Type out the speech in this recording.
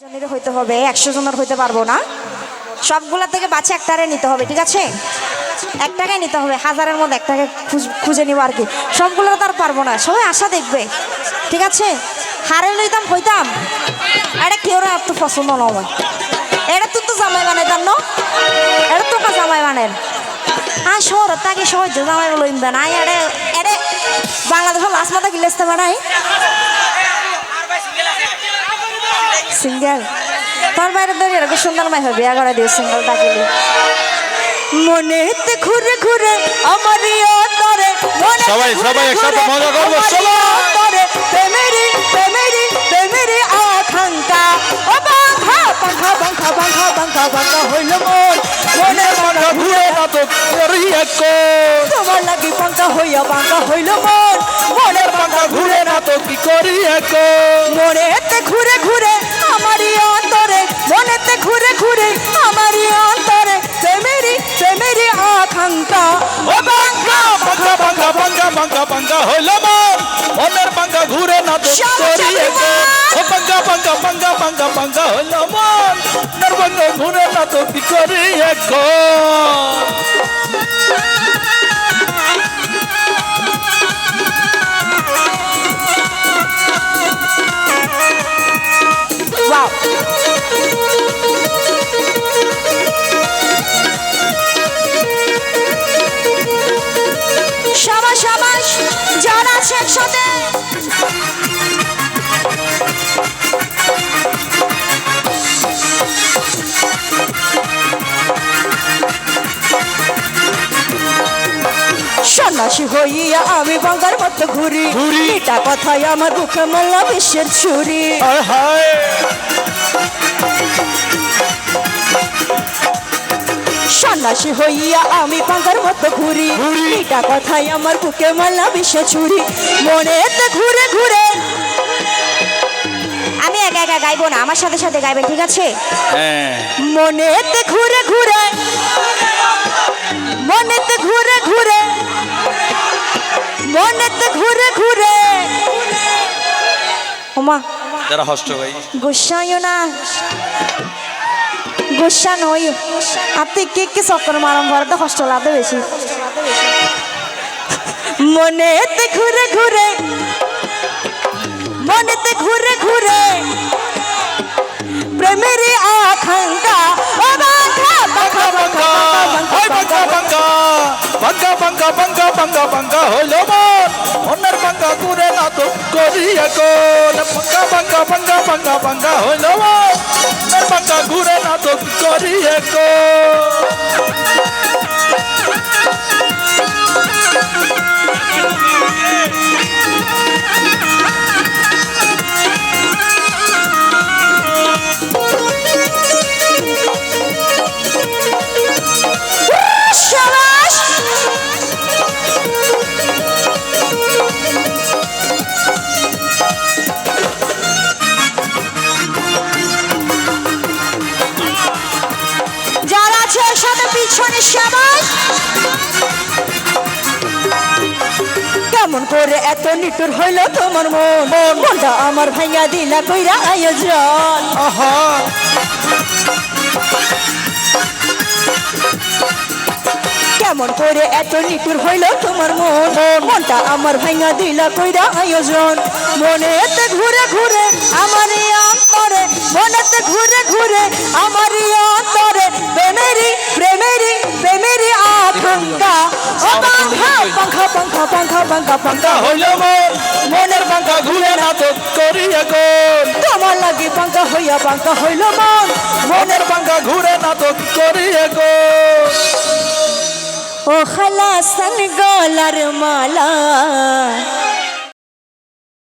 জনের হইতে হবে, একশো জনের হইতে পারব না। সবগুলা থেকে বাছে একটারে নিতে হবে, ঠিক আছে? একটাকে নিতে হবে, হাজারের মধ্যে একটাকে খুঁজ- নিব আর কি। সবগুলো তো আর পারব না, সবাই আশা দেখবে, ঠিক আছে? হারে লইতাম, হইতাম। এটা কেউ না তো পছন্দ না আমার? এটা তুই তো জামাই বানাইতাম ন এটা তো জামাই বানাই আর শহর তাকে সহজ জামাই লইবে না। এড়ে এড়ে বাংলাদেশের লাস্ট মাথা গিলেসতে বানাই সিঙ্গেল। তোর বাইরে ধরে এরকম সুন্দর মাই হবে বিয়া করে দিও সিঙ্গেল ডাকিলি মনেতে ঘুরে ঘুরে আমার সবাই- সবাই একসাথে মজা করব, সবাই। অন্তরে প্রেমেরই প্রেমেরই প্রেমেরই আকাঙ্ক্ষা। ও বাঙ্খা বাঙ্খা বাঙ্খা বাঙ্খা বাঙ্খা বাঙ্খা হইল মন। বাঙ্খা ঘুরে না তো করি এক তোমার লাগি বাঙ্খা হইয়া বাঙ্খা হইল মন। মনের বাঙ্খা ঘুরে না তো কি করি এক মনেতে পাঙ্গা বাঙ্গা হইল মন মনের পাঙ্গা ঘুরে না তো কি করি এক ও পাঙ্গা পাঙ্গা পাঙ্গা পাঙ্গা পাঙ্গা হইল মন মনের বাঙ্গা ঘুরে না তো কি করি একসাথে। সন্ন্যাসী হইয়া আমি বাঙ্গার মতো ঘুরি। এটা কথাই আমার বুকে মাল্লা বিশ্বের ছুরি। হায়। সন্ন্যাসী হইয়া আমি পাঙ্কার মতো ঘুরি। এটা কথাই আমার বুকে মাল্লা বিশ্ব ছুরি। মনেতে ঘুরে ঘুরে। আমি একা একা গাইবো না আমার সাথে সাথে গাইবেন ঠিক আছে? হ্যাঁ। মনেতে ঘুরে ঘুরে। মনেতে ঘুরে ঘুরে। মনেতে ঘুরে ঘুরে। ওমা। যারা হষ্ট ভাই। গুসাইও না। গুসা নই আপনি কে কে চক্কর মারম ভরতে কষ্ট লাগে বেশি মনেতে ঘুরে ঘুরে মনেতে ঘুরে ঘুরে বাঙ্গা বাঙ্গা বাঙ্গা বাঙ্গা বাঙ্গা বাঙ্গা বাঙ্গা হইল মন মনের বাঙ্গা ঘুরে না তো করি এক বাঙ্গা বাঙ্গা বাঙ্গা বাঙ্গা বাঙ্গা হইল মন ঘুরে না তো করি এক কেমন করে এত নিটুর হইল তোমার মন? মনটা আমার ভাইয়া দিলা কইরা আয়োজন কেমন করে এত নিটুর হইল তোমার মন? মনটা আমার ভাঙা দিলা কইরা আয়োজন মনেতে ঘুরে ঘুরে আমার অন্তরে মনেতে ঘুরে ঘুরে আমার পাঙ্কা পাঙ্খা হইল মন মনের পাঙ্কা ঘুরে না তো করি এখন। তোমার লাগি পাঙ্কা হইয়া পাঙ্কা হইল মন মনের পাঙ্কা ঘুরে না তো করি এখন। ও খালাসন গলার মালা